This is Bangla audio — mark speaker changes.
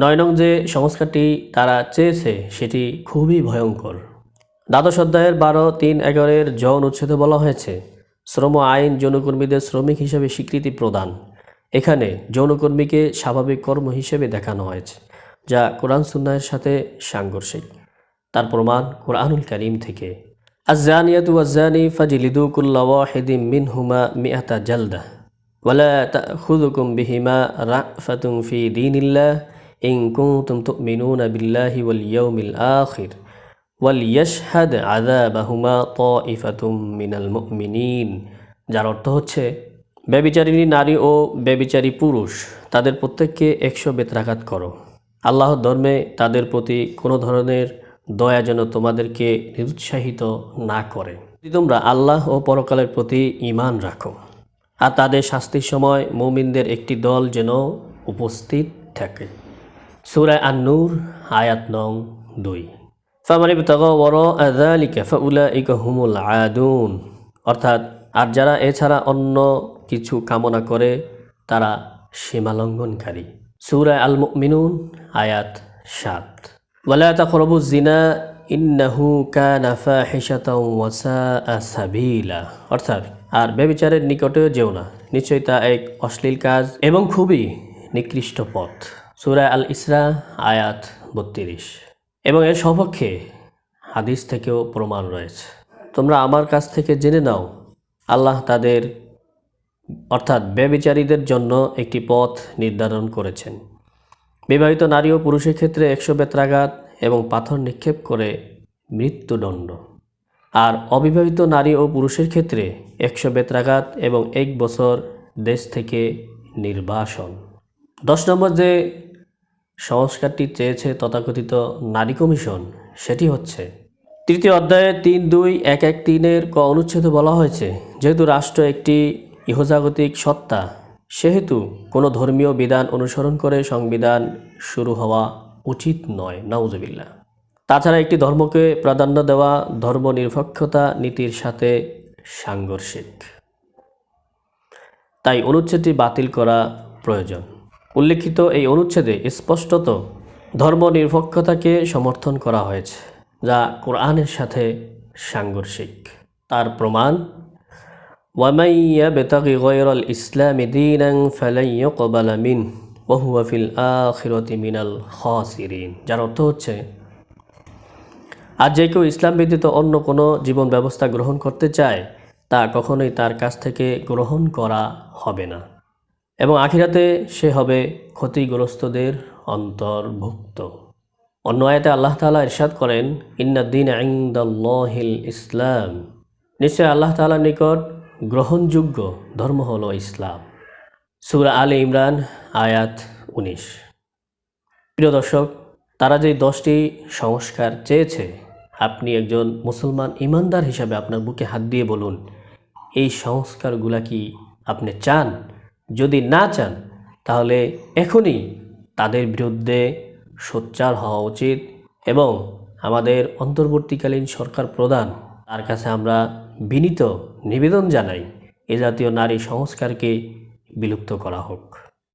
Speaker 1: নয় নং যে সংস্কারটি তারা চেয়েছে, সেটি খুবই ভয়ঙ্কর। দ্বাদশ অধ্যায়ের বারো, তিন, এগারের যৌন উচ্ছেদে বলা হয়েছে, শ্রম আইন যৌনকর্মীদের শ্রমিক হিসেবে স্বীকৃতি প্রদান। এখানে যৌনকর্মীকে স্বাভাবিক কর্ম হিসেবে দেখানো হয়েছে, যা কোরআন সুন্নায়ের সাথে সাংঘর্ষিক। তার প্রমাণ কোরআনুল করিম থেকে। আজানিয়াত ওয়াজানি মিন হুমা মিয়াতা জালদা, ওয়ালা তা খুদুকুম বিহিমা রা ফাতুম ফি দিনিল্লা ইং কুমতুম তুমিনুনা বিল্লাহি ওয়াল ইয়াউমিল আখির ওয়াল ইয়াশহাদ আযাবাহুমা তাইফাতুম মিনাল মুমিনিন। যার অর্থ হচ্ছে, ব্যবিচারিণী নারী ও ব্যবিচারী পুরুষ, তাদের প্রত্যেককে একশো বেত্রাঘাত করো। আল্লাহর ধর্মে তাদের প্রতি কোনো ধরনের দয়া যেন তোমাদেরকে নিরুৎসাহিত না করে। তোমরা আল্লাহ ও পরকালের প্রতি ইমান রাখো, আর তাদের শাস্তির সময় মৌমিনদের একটি দল যেন উপস্থিত থাকে। সুরায় আন্নুর, আয়াত নং দুই। ফামানি ফাউলা ইক হুমুল আয়াদুন অর্থাৎ, আর যারা এছাড়া অন্য কিছু কামনা করে, তারা সীমালঙ্ঘনকারী সুরায় আল মিনুন আয়াত সাত। ওয়ালা তাকরবু জিনা ইন্নাহু কানা ফাহিশাতাও ওয়াসাআ সাবিলা। অর্থাৎ, আর ব্যবিচারের নিকটেও যেও না। নিশ্চয়ই তা এক অশ্লীল কাজ এবং খুবই নিকৃষ্ট পথ। সূরা আল ইসরা, আয়াত বত্রিশ। এবং এর সপক্ষে হাদিস থেকেও প্রমাণ রয়েছে। তোমরা আমার কাছ থেকে জেনে নাও, আল্লাহ তাদের, অর্থাৎ ব্যবিচারীদের জন্য একটি পথ নির্ধারণ করেছেন। বিবাহিত নারী ও পুরুষের ক্ষেত্রে একশো বেত্রাঘাত এবং পাথর নিক্ষেপ করে মৃত্যুদণ্ড। আর অবিবাহিত নারী ও পুরুষের ক্ষেত্রে একশো বেত্রাঘাত এবং এক বছর দেশ থেকে নির্বাসন। দশ নম্বর যে সংস্কারটি চেয়েছে তথাকথিত নারী কমিশন, সেটি হচ্ছে তৃতীয় অধ্যায়ে তিন, দুই, এক এক, তিনের ক অনুচ্ছেদে বলা হয়েছে, যেহেতু রাষ্ট্র একটি ইহজাগতিক সত্তা, সেহেতু কোনো ধর্মীয় বিধান অনুসরণ করে সংবিধান শুরু হওয়া উচিত নয় নাউজবিল্লা তাছাড়া একটি ধর্মকে প্রাধান্য দেওয়া ধর্মনিরপেক্ষতা নীতির সাথে সাংঘর্ষিক। তাই অনুচ্ছেদটি বাতিল করা প্রয়োজন। উল্লেখিত এই অনুচ্ছেদে স্পষ্টত ধর্মনিরপেক্ষতাকে সমর্থন করা হয়েছে, যা কোরআনের সাথে সাংঘর্ষিক। তার প্রমাণ ওয়ামাইয়া বেতাকি গৈরল ইসলামী দিন কবালামিন ওহুয়াফিল আখিরতি মিনাল খসিরিন। যার অর্থ হচ্ছে আর যে কেউ ইসলাম ব্যতীত অন্য কোনো জীবন ব্যবস্থা গ্রহণ করতে চায়, তা কখনোই তার কাছ থেকে গ্রহণ করা হবে না। এবং আখিরাতে সে হবে ক্ষতিগ্রস্তদের অন্তর্ভুক্ত। অন্য আয়াতে আল্লাহ তাআলা ইরশাদ করেন ইন্নাদ্দিন ইনদাল্লাহিল ইসলাম। নিশ্চয় আল্লাহ তাআলার নিকট গ্রহণযোগ্য ধর্ম হল ইসলাম। সুরা আল ইমরান, আয়াত উনিশ। প্রিয় দর্শক, তারা যে দশটি সংস্কার চেয়েছে, আপনি একজন মুসলমান ইমানদার হিসাবে আপনার বুকে হাত দিয়ে বলুন, এই সংস্কারগুলা কি আপনি চান? যদি না চান, তাহলে এখনই তাদের বিরুদ্ধে সোচ্চার হওয়া উচিত এবং আমাদের অন্তর্বর্তীকালীন সরকার প্রধান, তার কাছে আমরা বিনীত নিবেদন জানাই, এ জাতীয় নারী সংস্কারকে বিলুপ্ত করা হোক।